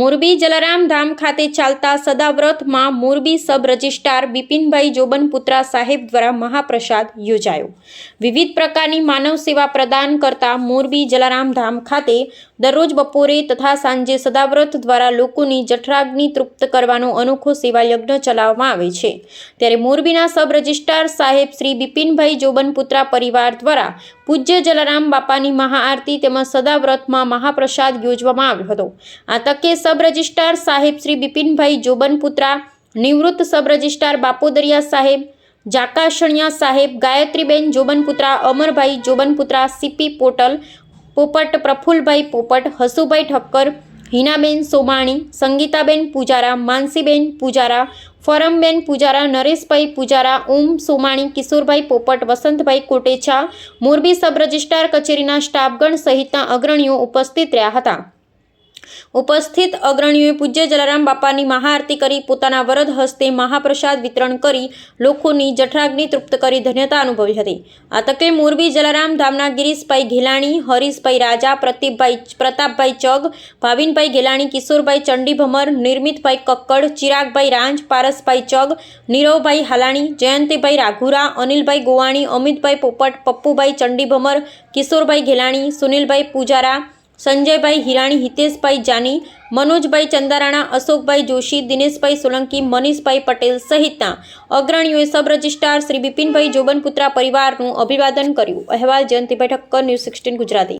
મોરબી જલારામ ધામ ખાતે ચાલતા સદાવ્રતમાં Morbi sub registrar બિપિનભાઈ Jobanputra સાહેબ દ્વારા મહાપ્રસાદ યોજાયો. વિવિધ પ્રકારની માનવ સેવા પ્રદાન કરતા મોરબી જલારામ ધામ ખાતે દરરોજ બપોરે તથા સાંજે સદાવ્રત દ્વારા લોકોની જઠરાગ્નિ તૃપ્ત કરવાનો અનોખો સેવા યજ્ઞ ચલાવવામાં આવે છે. ત્યારે મોરબીના સબ રજિસ્ટ્રાર સાહેબ શ્રી બિપિનભાઈ જોબનપુત્રા પરિવાર દ્વારા પૂજ્ય જલારામ બાપાની મહાઆરતી તેમજ સદાવ્રતમાં મહાપ્રસાદ યોજવામાં આવ્યો હતો. આ તકે સબ રજિસ્ટ્રાર સાહેબ શ્રી બિપિનભાઈ જોબનપુત્રા, નિવૃત્ત સબ રજિસ્ટ્રાર બાપોદરિયા સાહેબ જાકાશણિયા સાહેબ, ગાયત્રીબેન જોબનપુત્રા, અમરભાઈ જોબનપુત્રા, સીપી પોટલ પોપટ, પ્રફુલભાઈ પોપટ, હસુભાઈ ઠક્કર, હિનાબેન સોમાણી, સંગીતાબેન પૂજારા, માનસીબેન પૂજારા, ફરમબેન પૂજારા, નરેશભાઈ પૂજારા, ઓમ સોમાણી, કિશોરભાઈ પોપટ, વસંતભાઈ કોટેચા મોરબી સબ રજિસ્ટ્રાર કચેરીના સ્ટાફગણ સહિતના અગ્રણીઓ ઉપસ્થિત રહ્યા હતા. ઉપસ્થિત અગ્રણીઓએ પૂજ્ય જલારામ બાપાની મહાઆરતી કરી, પોતાના વરદ હસ્તે મહાપ્રસાદ વિતરણ કરી, લોકોની જઠરાગ્નિ તૃપ્ત કરી ધન્યતા અનુભવી હતી. આ તકે મોરબી જલારામ ધામના ગિરીશભાઈ ઘેલાણી હરીશભાઈ રાજા, પ્રતિપભાઈ પ્રતાપભાઈ ચગ, ભાવિનભાઈ ઘેલાણી, કિશોરભાઈ ચંડીભમર, નિર્મિતભાઈ કક્કડ, ચિરાગભાઈ રાંજ, પારસભાઈ ચગ, નીરવભાઈ હાલાણી, જયંતિભાઈ રાઘુરા, અનિલભાઈ ગોવાણી, અમિતભાઈ પોપટ, પપ્પુભાઈ ચંડીભમર, કિશોરભાઈ ઘેલાણી, સુનિલભાઈ પૂજારા સંજયભાઈ હિરાણી, હિતેશભાઈ જાની, મનોજભાઈ ચંદારાણા, અશોકભાઈ જોશી, દિનેશભાઈ સોલંકી, મનીષભાઈ પટેલ સહિતના અગ્રણીઓએ સબ રજિસ્ટ્રાર શ્રી બિપિનભાઈ જોબનપુત્રા પરિવારનું અભિવાદન કર્યું. અહેવાલ જયંતિભાઈ ઠક્કર ન્યૂઝ સિક્સટીન ગુજરાતી.